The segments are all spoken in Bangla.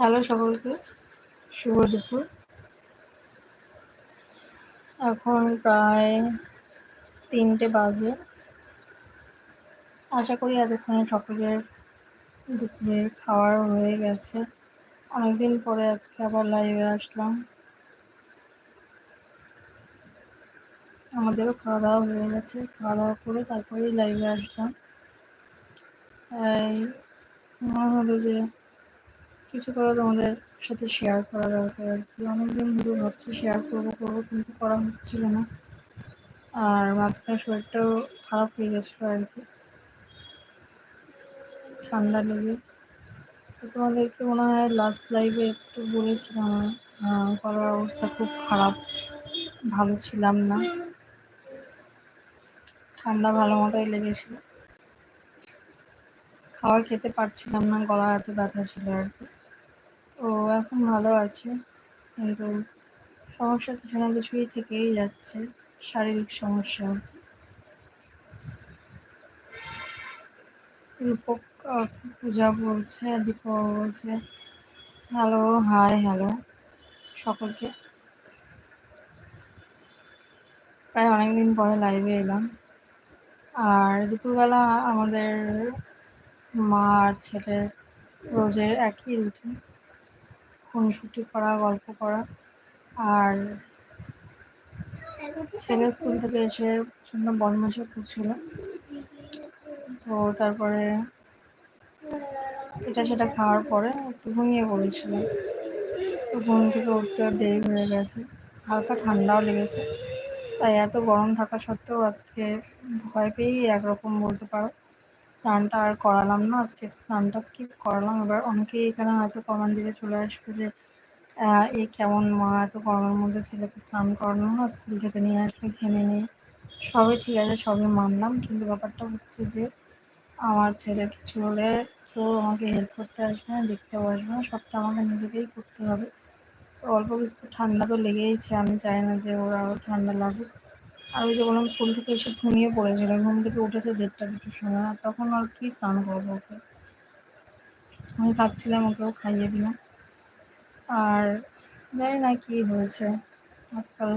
হ্যালো সকলকে, শুভ দুপুর। এখন প্রায় তিনটে বাজে। আশা করি এতক্ষণে সকলের দুপুরের খাওয়ার হয়ে গেছে। অনেকদিন পরে আজকে আবার লাইভে আসলাম। আমাদেরও খাওয়া দাওয়া হয়ে গেছে। খাওয়া দাওয়া করে তারপরেই লাইভে আসলাম। মনে হলো যে কিছু করে তোমাদের সাথে শেয়ার করা দরকার আর কি। অনেকদিন ধরে ভাবছি শেয়ার করব করব কিন্তু করা হচ্ছিল না। আর মাঝখানে শরীরটাও খারাপ হয়ে গেছিল আর কি। ঠান্ডা লেগে। তোমাদেরকে মনে হয় লাস্ট লাইভে একটু বলেছিলাম গলার অবস্থা খুব খারাপ। ভালো ছিলাম না। ঠান্ডা ভালো মতোই লেগেছিল। খাবার খেতে পারছিলাম না, গলা এত ব্যথা ছিল আর কি। তো এখন ভালো আছে। কিন্তু সমস্যা কিছু না কিছুই থেকেই যাচ্ছে, শারীরিক সমস্যা। রূপক পূজা বলছে, দীপ বলছে, হ্যালো, হাই, হ্যালো, সকলকে। প্রায় অনেকদিন পরে লাইভে এলাম। আর দুপুরবেলা আমাদের মা আর ছেলের রোজের একই রুটিন খুনসুটি করা, গল্প করা। আর ছেলে স্কুল থেকে এসে প্রচণ্ড বদমাশি করছিল। তো তারপরে এটা সেটা খাওয়ার পরে একটু ঘুমিয়ে পড়েছিল। তো ঘুম থেকে উঠতে দেরি হয়ে গেছে। হালকা ঠান্ডাও লেগেছে। তাই এত গরম থাকা সত্ত্বেও আজকে ভয় পেয়েই একরকম বলতে পারো। স্নানটা আর করালাম না, আজকে স্নানটা স্কিপ করালাম। এবার অনেকেই এখানে হয়তো কমান দিকে চলে আসবে যে এই কেমন মা, এত গরমের মধ্যে ছেলেকে স্নান করানো না স্কুল থেকে নিয়ে আসলে ঘেমে নিয়ে। সবই ঠিক আছে, সবই মানলাম, কিন্তু ব্যাপারটা হচ্ছে যে, আমার ছেলে কিছু হলে কেউ আমাকে হেল্প করতে আসবে না, দেখতেও আসবে না, সবটা আমাকে নিজেকেই করতে হবে। অল্প কিছু ঠান্ডা তো লেগেইছে, আমি চাই না যে ওর ঠান্ডা লাগুক। আর ওই যে বললাম, স্কুল থেকে এসে ঘুমিয়ে পড়েছিল, ঘুম থেকে উঠেছে দেড়টা দুটোর সময়, আর তখন আর কি স্নান করব ওকে। আমি ভাবছিলাম ওকেও খাইয়ে দিলাম আর জানি না কি হয়েছে, আজকাল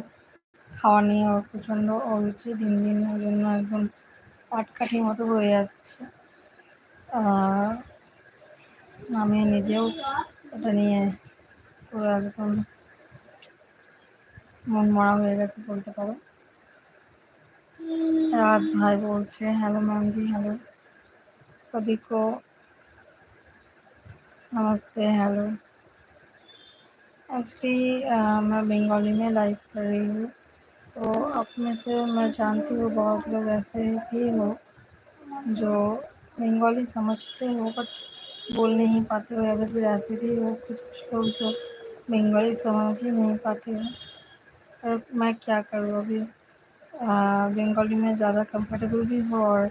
খাওয়া নিয়ে ওর প্রচণ্ড অরুচি দিন দিন ওই জন্য একদম পাটকাঠি মতো হয়ে যাচ্ছে। আমি নিজেও এটা নিয়ে পুরো একদম মন মরা হয়ে গেছে বলতে পারো। रात भाई बोलছে हेलो मैम जी, हेलो। सभी को नमस्ते, हेलो। एक्चुअली मैं बंगाली में लाइव कर रही हूँ तो आप में से मैं जानती हूँ बहुत लोग ऐसे भी हो जो बंगाली समझते हो बट बोल नहीं पाते हो, या फिर ऐसे भी हो, कुछ कुछ लोग जो बंगाली समझ ही नहीं पाते हो। और मैं क्या करूँ अभी? बंगाली में ज़्यादा कंफर्टेबल भी हो और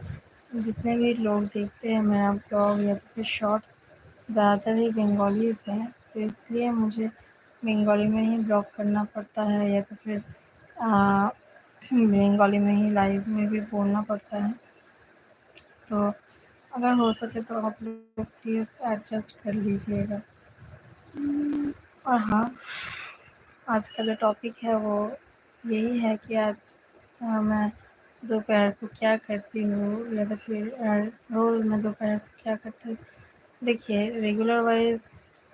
जितने भी लोग देखते हैं मेरा ब्लॉग या तो फिर शॉर्ट्स ज़्यादातर ही बंगालीज हैं। तो इसलिए मुझे बंगाली में ही ब्लॉग करना पड़ता है या तो फिर बंगाली में ही लाइव में भी बोलना पड़ता है। तो अगर हो सके तो आप लोग प्लीज़ एडजस्ट कर लीजिएगा। और हाँ आज का जो टॉपिक है वो यही है कि आज मैं दोपहर को क्या करती हूँ या तो फिर रोज़ मैं दोपहर को क्या करती हूँ? देखिए रेगुलर वाइज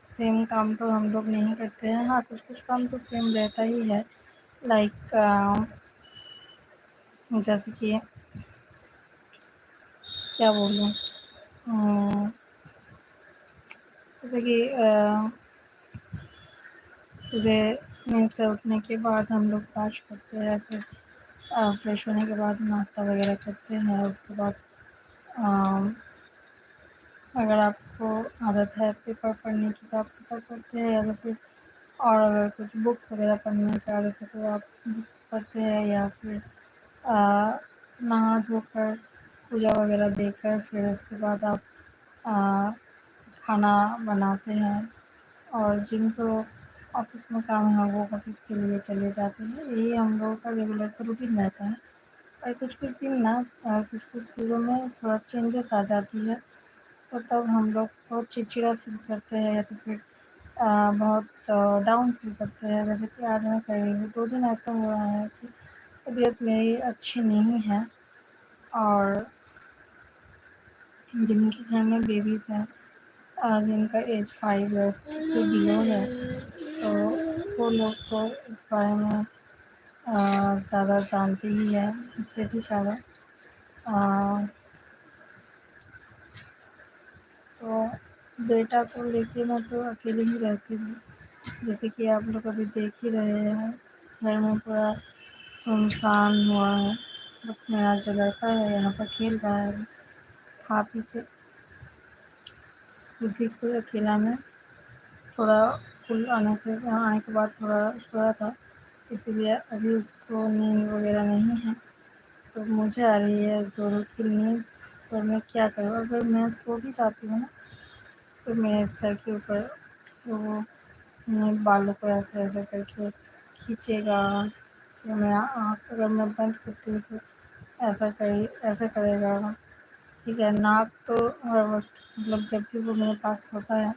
सेम काम तो हम लोग नहीं करते हैं। हाँ कुछ कुछ काम तो सेम रहता ही है। लाइक जैसे कि, क्या बोलूँ? जैसे कि सुबह नींद से उठने के बाद हम लोग ब्रश करते हैं, फिर फ्रेश होने के बाद नाश्ता वगैरह करते हैं उसके बाद अगर आपको आदत है पेपर पढ़ने की तो आप पेपर पढ़ते हैं या तो फिर और अगर कुछ बुक्स वगैरह पढ़ने की आदत है तो आप बुक्स पढ़ते हैं या फिर नहा धोकर पूजा वगैरह देकर फिर उसके बाद आप आ, खाना बनाते हैं। और जिनको ऑफ़िस में काम है, वो ऑफ़िस के लिए चले जाते हैं। यही हम लोगों का रेगुलर रूटीन रहता है। और कुछ कुछ दिन ना कुछ कुछ चीज़ों में थोड़ा चेंजेस आ जाती है। तो तब हम लोग बहुत चिड़चिड़ा फील करते हैं या तो फिर बहुत डाउन फील करते हैं। जैसे कि आज मैं कही दो दिन ऐसा हुआ है कि तबीयत मेरी अच्छी नहीं है और जिनके घर में बेबीज़ हैं आ, जिनका एज फाइव ईयर्स से बिलो है। तो वो लोग तो इस बारे में ज़्यादा जानते ही है मुझसे भी ज़्यादा। तो बेटा को लेके मैं तो अकेली ही रहती हूँ। जैसे कि आप लोग अभी देख ही रहे हैं घर में पूरा सुनसान हुआ है। बट मेरा जो लड़का है यहाँ पर खेल रहा है खा पी के उसी को अकेला में थोड़ा स्कूल आने से आने के बाद थोड़ा सोया था, इसीलिए अभी उसको नींद वगैरह नहीं है। तो मुझे आ रही है जोरों की नींद और मैं क्या करूँ? अगर मैं सो भी जाती हूँ ना तो मेरे सर के ऊपर तो वो मेरे बालों को ऐसे ऐसे करके खींचेगा तो मेरा आँख, अगर मैं बंद करती हूँ तो ऐसा करे, ऐसा करेगा। ठीक है नाक तो हर वक्त मतलब जब भी वो मेरे पास होता है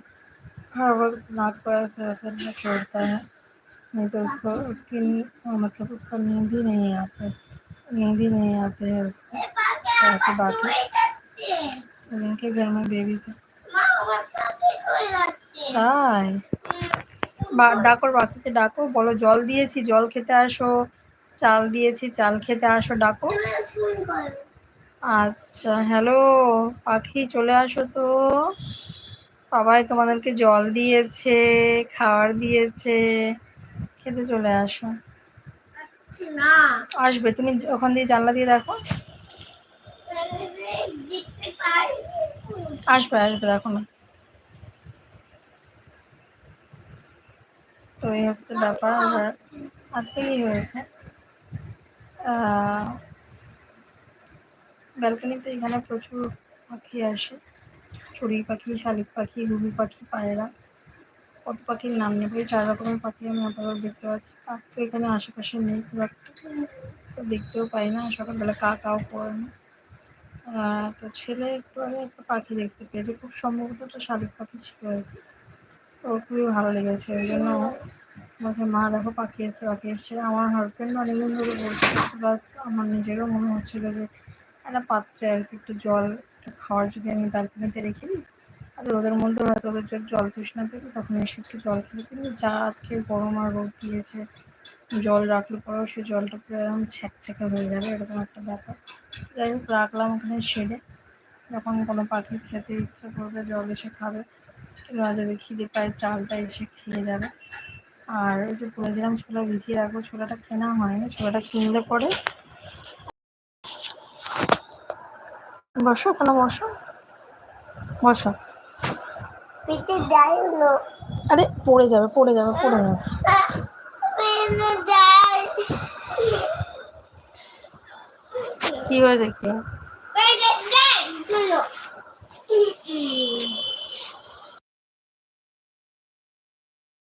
हर वक्त नाक को ऐसे ऐसे छोड़ता है नहीं तो उसको उसकी नी- मतलब उसका नींद ही नहीं आती नींद ही नहीं आती है उसको तो ऐसे बाकी उनके घर में बेबी से তাই বা- ডাকো বাকিকে ডাকো বলো জল দিয়েছি জল খেতে আসো চাল দিয়েছি চাল খেতে আসো ডাকো আচ্ছা হ্যালো পাখি চলে আসো তো। বাবাই তোমাদেরকে জল দিয়েছে খাবার দিয়েছে খেতে চলে আসো। না আসবে তুমি ওখান দিয়ে জানলা দিয়ে দেখো। আসবে আসবে দেখো না। তো এই হচ্ছে ব্যাপার। আর আজকে কি হয়েছে? ব্যালকনিতে এখানে প্রচুর পাখি আসে। চড়ুই পাখি, শালিক পাখি, রুবি পাখি, পায়রা। কত পাখির নাম ওই চার রকমের পাখি আমি আপাতত দেখতে পাচ্ছি। কাক তো এখানে আশেপাশে নেই খুব একটা। দেখতেও পাই না, সকালবেলা কা কাও করে না। তো ছেলে একটু আগে একটা পাখি দেখতে পেয়েছে। খুব সম্ভবত একটা শালিক পাখি ছিল আর কি। তো খুবই ভালো লেগেছে, ওই জন্য বলছে মা দেখো পাখি এসছে পাখি এসছে। আমার হাজব্যান্ড অনেকদিন ধরে বলছে প্লাস আমার নিজেরও মনে হচ্ছিল যে একটা পাত্রে আর কি, একটু জল, একটু খাওয়ার যদি আমি ব্যালকনিতে রেখে দিই আর রোদের মধ্যে হয়তো ওদের জল তৃষ্ণা পেলে তখন এসে একটু জল খেলে কিন্তু যা আজকে গরম আর রোদ দিয়েছে, জল রাখলে পরেও সেই জলটা পুরো এরকম ছ্যাঁকছ্যাঁকে হয়ে যাবে, এরকম একটা ব্যাপার। যাই হোক, রাখলাম ওখানে শেডে যখন কোনো পাখি খেতে ইচ্ছে করবে, জল এসে খাবে। কিংবা খিদে পায় চালটা এসে খেয়ে যাবে। আর ওই যে বলেছিলাম, ছোলা ভিজিয়ে রাখব, ছোলাটা কেনা হয়নি। ছোলাটা কিনলে পরে বসো এখানে বসো। বসো। আরে পড়ে যাবে পড়ে যাবে পড়ে যাবে। কি হয়েছে কি?